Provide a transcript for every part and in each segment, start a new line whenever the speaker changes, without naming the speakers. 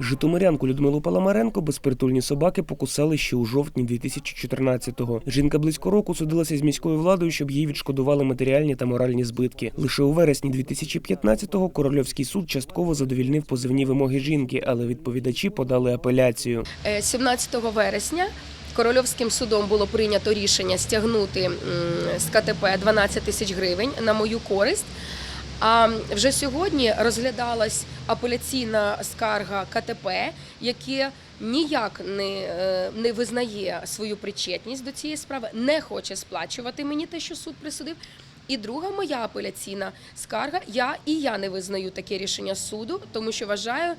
Житомирянку Людмилу Паламаренко безпритульні собаки покусали ще у жовтні 2014-го. Жінка близько року судилася з міською владою, щоб їй відшкодували матеріальні та моральні збитки. Лише у вересні 2015-го Корольовський суд частково задовільнив позивні вимоги жінки, але відповідачі подали апеляцію.
Е, 17 вересня Корольовським судом було прийнято рішення стягнути з КТП 12 тисяч гривень на мою користь. А вже сьогодні розглядалась апеляційна скарга КТП, яке ніяк не, е, не визнає свою причетність до цієї справи, не хоче сплачувати мені те, що суд присудив. І друга моя апеляційна скарга. Я і я не визнаю таке рішення суду, тому що вважаю,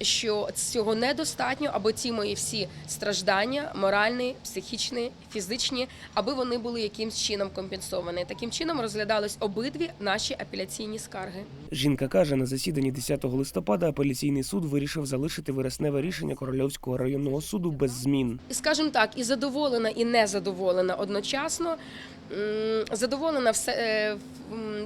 що цього недостатньо, аби ці мої всі страждання, моральні, психічні, фізичні, аби вони були якимсь чином компенсовані. Таким чином розглядались обидві наші апеляційні скарги.
Жінка каже, на засіданні 10 листопада апеляційний суд вирішив залишити вересневе рішення Корольовського районного суду без змін.
скажімо так, і задоволена, і незадоволена одночасно. Задоволена все е,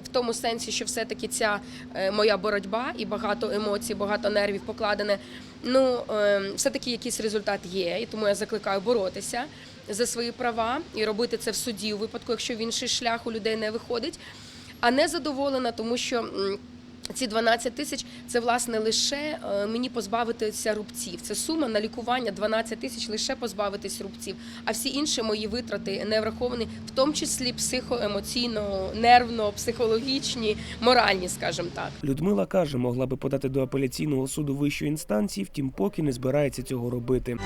в- тому сенсі, що все-таки ця е, моя боротьба і багато емоцій, багато нервів покладене. Ну, е, все-таки якийсь результат є, і тому я закликаю боротися за свої права і робити це в суді у випадку, якщо в інший шлях у людей не виходить. А не задоволена, тому що. Ці 12 тисяч це власне лише е, мені позбавитися рубців. Це сума на лікування 12 тисяч лише позбавитись рубців. А всі інші мої витрати не враховані, в тому числі психоемоційно, нервно, психологічні, моральні, скажімо так.
Людмила каже, могла би подати до апеляційного суду вищої інстанції, втім, поки не збирається цього робити.